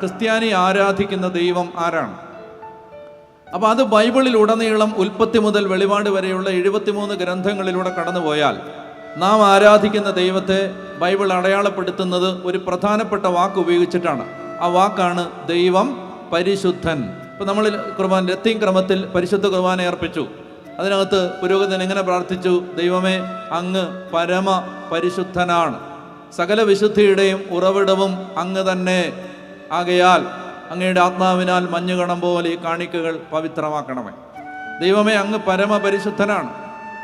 ക്രിസ്ത്യാനി ആരാധിക്കുന്ന ദൈവം ആരാണ്? അപ്പോൾ അത് ബൈബിളിൽ ഉടനീളം ഉൽപ്പത്തി മുതൽ വെളിപാട് വരെയുള്ള എഴുപത്തിമൂന്ന് ഗ്രന്ഥങ്ങളിലൂടെ കടന്നുപോയാൽ നാം ആരാധിക്കുന്ന ദൈവത്തെ ബൈബിൾ അടയാളപ്പെടുത്തുന്നത് ഒരു പ്രധാനപ്പെട്ട വാക്ക് ഉപയോഗിച്ചിട്ടാണ്. ആ വാക്കാണ് ദൈവം പരിശുദ്ധൻ. ഇപ്പം നമ്മൾ കുർബാൻ ലത്തീൻ ക്രമത്തിൽ പരിശുദ്ധ കുർബാന അർപ്പിച്ചു. അതിനകത്ത് പുരോഹിതൻ എങ്ങനെ പ്രാർത്ഥിച്ചു? ദൈവമേ അങ്ങ് പരമ പരിശുദ്ധനാണ് സകല വിശുദ്ധിയുടെയും ഉറവിടവും അങ്ങ് തന്നെ. ആകയാൽ അങ്ങയുടെ ആത്മാവിനാൽ മഞ്ഞുകണം പോലെ ഈ കാണിക്കകൾ പവിത്രമാക്കണമേ. ദൈവമേ അങ്ങ് പരമപരിശുദ്ധനാണ്.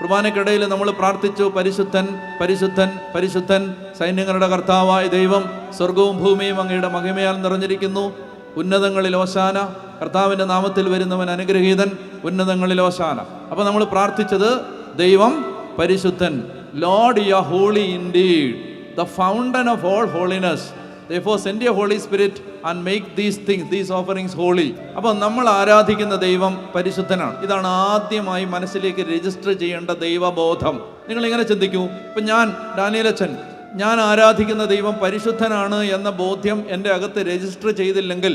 കുർബാനയ്ക്കിടയിൽ നമ്മൾ പ്രാർത്ഥിച്ചു പരിശുദ്ധൻ പരിശുദ്ധൻ പരിശുദ്ധൻ സൈന്യങ്ങളുടെ കർത്താവായ ദൈവം സ്വർഗവും ഭൂമിയും അങ്ങയുടെ മഹിമയാൽ നിറഞ്ഞിരിക്കുന്നു. ഉന്നതങ്ങളിൽ ഓശാന കർത്താവിന്റെ നാമത്തിൽ വരുന്നവൻ അനുഗ്രഹീതൻ ഉന്നതങ്ങളിൽ ഓശാന. അപ്പോൾ നമ്മൾ പ്രാർത്ഥിച്ചത് ദൈവം പരിശുദ്ധൻ lord you holy indeed the fountain of all holiness Therefore, send your holy spirit and make these things these offerings holy അപ്പോൾ നമ്മൾ ആരാധിക്കുന്ന ദൈവം പരിശുദ്ധനാണ്. ഇതാണ് ആദ്യമായി മനസ്സിലേക്ക് രജിസ്റ്റർ ചെയ്യേണ്ട ദൈവബോധം. നിങ്ങൾ ഇങ്ങനെ ചിന്തിക്കൂ? ഇപ്പം ഞാൻ ഡാനിയലച്ചൻ ഞാൻ ആരാധിക്കുന്ന ദൈവം പരിശുദ്ധനാണ് എന്ന ബോധ്യം എന്റെ അകത്ത് രജിസ്റ്റർ ചെയ്തില്ലെങ്കിൽ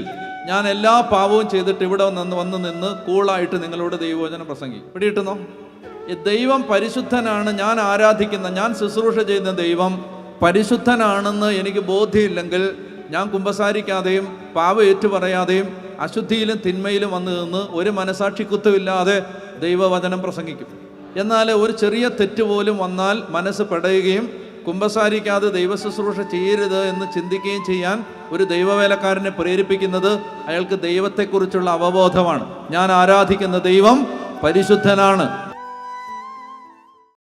ഞാൻ എല്ലാ പാവവും ചെയ്തിട്ട് ഇവിടെ നിന്ന് വന്ന് നിന്ന് കൂളായിട്ട് നിങ്ങളോട് ദൈവവചനം പ്രസംഗി പിടിയിട്ടുന്നോ ദൈവം പരിശുദ്ധനാണ് ഞാൻ ആരാധിക്കുന്ന ഞാൻ ശുശ്രൂഷ ചെയ്യുന്ന ദൈവം പരിശുദ്ധനാണെന്ന് എനിക്ക് ബോധ്യമില്ലെങ്കിൽ ഞാൻ കുമ്പസാരിക്കാതെയും പാവ ഏറ്റു പറയാതെയും അശുദ്ധിയിലും തിന്മയിലും വന്നു നിന്ന് ഒരു മനസാക്ഷി കുത്തുമില്ലാതെ ദൈവവചനം പ്രസംഗിക്കും. എന്നാൽ ഒരു ചെറിയ തെറ്റ് പോലും വന്നാൽ മനസ്സ് പെടയുകയും കുമ്പസാരിക്കാതെ ദൈവ ശുശ്രൂഷ ചെയ്യരുത് എന്ന് ചിന്തിക്കുകയും ചെയ്യാൻ ഒരു ദൈവവേലക്കാരനെ പ്രേരിപ്പിക്കുന്നത് അയാൾക്ക് ദൈവത്തെക്കുറിച്ചുള്ള അവബോധമാണ്. ഞാൻ ആരാധിക്കുന്ന ദൈവം പരിശുദ്ധനാണ്.